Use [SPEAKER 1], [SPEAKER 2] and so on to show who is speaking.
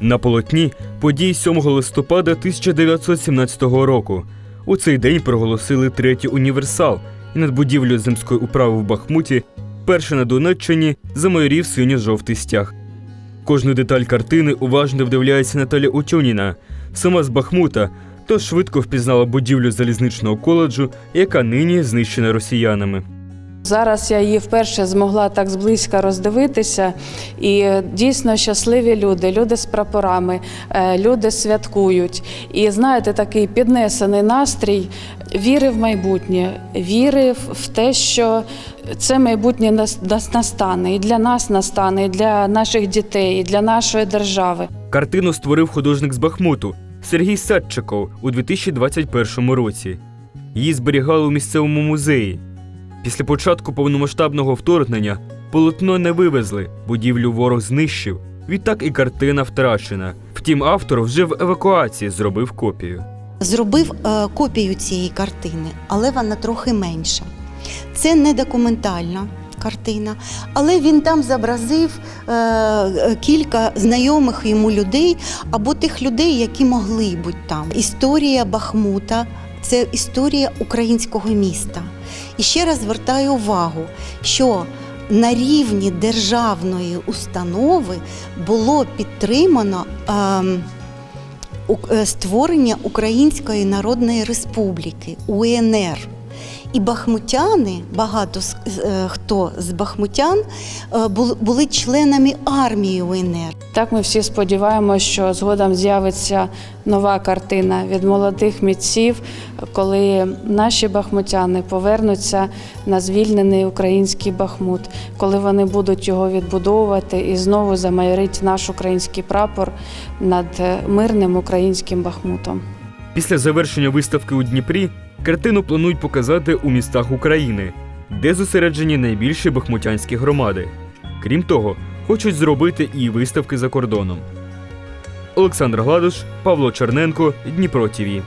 [SPEAKER 1] На полотні події 7 листопада 1917 року. У цей день проголосили третій універсал, і над будівлею земської управи в Бахмуті перше на Донеччині замайорів синьо-жовтий стяг. Кожну деталь картини уважно вдивляється Наталя Утюніна, сама з Бахмута, тож швидко впізнала будівлю залізничного коледжу, яка нині знищена росіянами.
[SPEAKER 2] Зараз я її вперше змогла так зблизька роздивитися, і дійсно щасливі люди, люди з прапорами, е, люди святкують. І знаєте, такий піднесений настрій віри в майбутнє, віри в- те, що це майбутнє нас настане, і для нас настане, і для наших дітей, і для нашої держави.
[SPEAKER 1] Картину створив художник з Бахмуту Сергій Садчиков у 2021 році. Її зберігали у місцевому музеї. Після початку повномасштабного вторгнення полотно не вивезли, будівлю ворог знищив. Відтак і картина втрачена. Втім, автор вже в евакуації зробив копію.
[SPEAKER 3] зробив е, копію цієї картини, але вона трохи менша. Це не документальна картина, але він там зобразив е, кілька знайомих йому людей або тих людей, які могли бути там. Історія Бахмута це історія українського міста. І ще раз звертаю увагу, що на рівні державної установи було підтримано. ем, е, створення Української Народної Республіки УНР. І бахмутяни, багато е, хто з бахмутян е, бу- були членами армії УНР.
[SPEAKER 2] Так ми всі сподіваємося, що згодом з'явиться нова картина від молодих митців, коли наші бахмутяни повернуться на звільнений український бахмут, коли вони будуть його відбудовувати і знову замайорить наш український прапор над е, мирним українським бахмутом.
[SPEAKER 1] Після завершення виставки у Дніпрі картину планують показати у містах України, де зосереджені найбільші бахмутянські громади. Крім того, хочуть зробити і виставки за кордоном. Олександр Гладуш, Павло Черненко, Дніпро ТІВІ.